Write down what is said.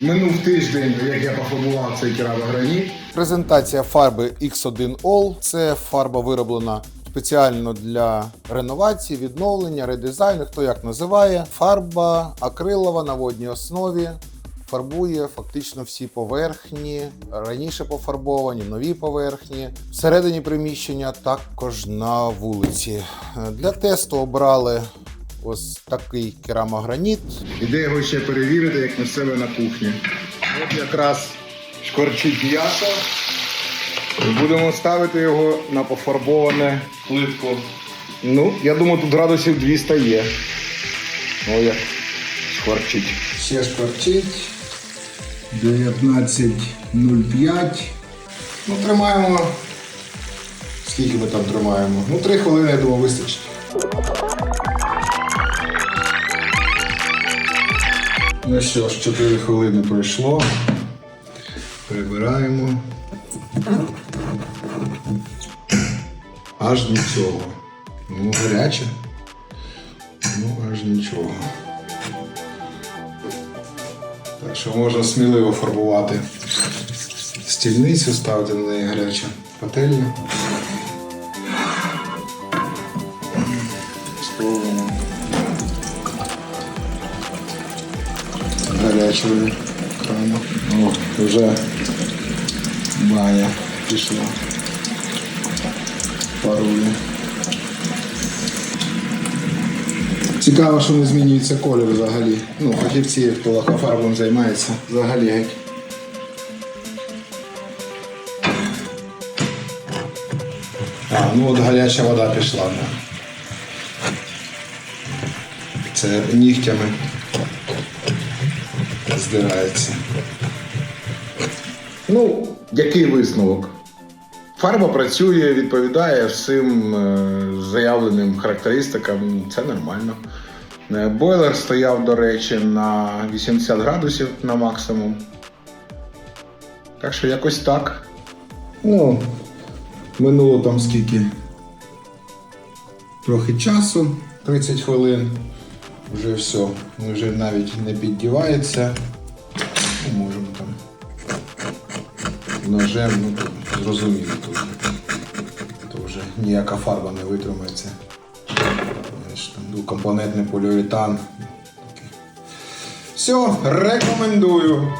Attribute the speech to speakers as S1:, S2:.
S1: Минув тиждень, як я пофарбував цей керамограніт.
S2: Презентація фарби X1 All. Це фарба вироблена спеціально для реновації, відновлення, редизайну, хто як називає. Фарба акрилова на водній основі. Фарбує фактично всі поверхні, раніше пофарбовані, нові поверхні. Всередині приміщення також на вулиці. Для тесту обрали ось такий керамограніт.
S1: Іде його ще перевірити, як на себе на кухні. От якраз шкорчить м'ясо. Будемо ставити його на пофарбоване плитку. Ну, я думаю, тут градусів 200 є. О, як шкварчить. Ще шкварчить. 19.05. Ну, тримаємо. Скільки ми там тримаємо? Ну, 3 хвилини, я думаю, вистачить. Ну що ж, 4 хвилини пройшло. Прибираємо. Аж нічого. Ну, гаряче. Ну, аж нічого. Так що можна сміливо фарбувати стільницю, ставити на неї гарячу пательню. Спробуємо. Гарячого крану. О, вже баня пішла. Парує. Цікаво, що не змінюється колір взагалі. Ну, фахівці, хто лакофарбом займається, взагалі геть. А, ну от гаряча вода пішла. Це нігтями здирається. Ну, який висновок? Фарба працює, відповідає всім е, заявленим характеристикам. Це нормально. Е, Бойлер стояв, до речі, на 80 градусів на максимум. Так що якось так. Ну, минуло там скільки? Трохи часу, 30 хвилин. Вже все, вже навіть не піддівається. Ми Можемо там ножем, ну то зрозуміло тут. То вже ніяка фарба не витримається. Двокомпонентний поліуретан. Все, рекомендую.